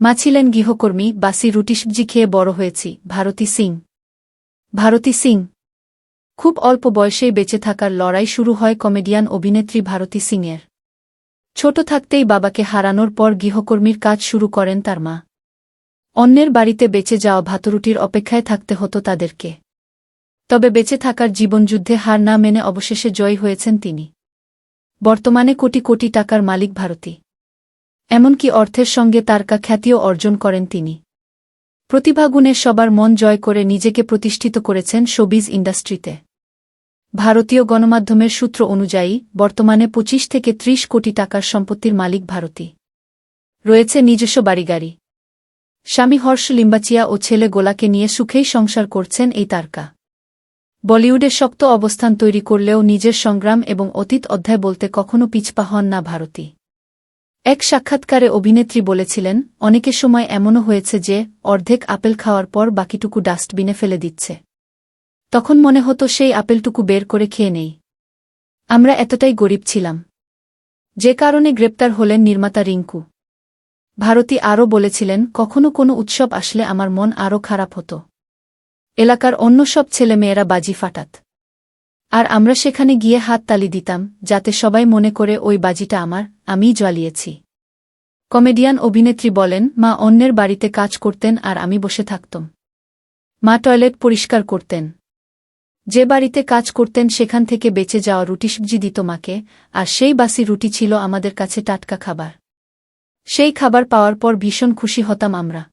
মা ছিলেন গৃহকর্মী বাসি রুটি সবজি খেয়ে বড় হয়েছি, ভারতী সিং। ভারতী সিং। খুব অল্প বয়সেই বেঁচে থাকার লড়াই শুরু হয় কমেডিয়ান অভিনেত্রী ভারতী সিংয়ের। ছোট থাকতেই বাবাকে হারানোর পর গৃহকর্মীর কাজ শুরু করেন তার মা। অন্যের বাড়িতে বেঁচে যাওয়া ভাতরুটির অপেক্ষায় থাকতে হতো তাদেরকে। তবে বেঁচে থাকার জীবনযুদ্ধে হার না মেনে অবশেষে জয়ী হয়েছেন তিনি। বর্তমানে কোটি কোটি টাকার মালিক ভারতী। এমনকি অর্থের সঙ্গে তারকা খ্যাতিও অর্জন করেন তিনি। প্রতিভাগুণে সবার মন জয় করে নিজেকে প্রতিষ্ঠিত করেছেন শোবিজ ইন্ডাস্ট্রিতে। ভারতীয় গণমাধ্যমের সূত্র অনুযায়ী, বর্তমানে ২৫ থেকে ৩০ কোটি টাকার সম্পত্তির মালিক ভারতী। রয়েছে নিজস্ব বাড়িগাড়ি। স্বামী হর্ষ লিম্বাচিয়া ও ছেলে গোলাকে নিয়ে সুখেই সংসার করছেন এই তারকা বলিউডে শক্ত অবস্থান তৈরি করলেও নিজের সংগ্রাম এবং অতীত অধ্যায় বলতে কখনো পিছপা হন না ভারতী। এক সাক্ষাৎকারে অভিনেত্রী বলেছিলেন, অনেকে সময় এমনও হয়েছে যে, অর্ধেক আপেল খাওয়ার পর বাকিটুকু ডাস্টবিনে ফেলে দিচ্ছে। তখন মনে হতো সেই আপেলটুকু বের করে খেয়ে নেই। আমরা এতটাই গরিব ছিলাম। যে কারণে গ্রেপ্তার হলেন নির্মাতা রিঙ্কু। ভারতী আরও বলেছিলেন, কখনো কোনো উৎসব আসলে আমার মন আরও খারাপ হতো। এলাকার অন্য সব ছেলেমেয়েরা বাজি ফাটাত। আর আমরা সেখানে গিয়ে হাত তালি দিতাম, যাতে সবাই মনে করে, ওই বাজিটা আমার, আমিই জ্বালিয়েছি। কমেডিয়ান অভিনেত্রী বলেন, মা অন্যের বাড়িতে কাজ করতেন আর আমি বসে থাকতম। মা টয়লেট পরিষ্কার করতেন। যে বাড়িতে কাজ করতেন সেখান থেকে বেঁচে যাওয়া রুটি সবজি দিত মাকে, আর সেই বাসি রুটি ছিল আমাদের কাছে টাটকা খাবার। সেই খাবার পাওয়ার পর ভীষণ খুশি হতাম আমরা।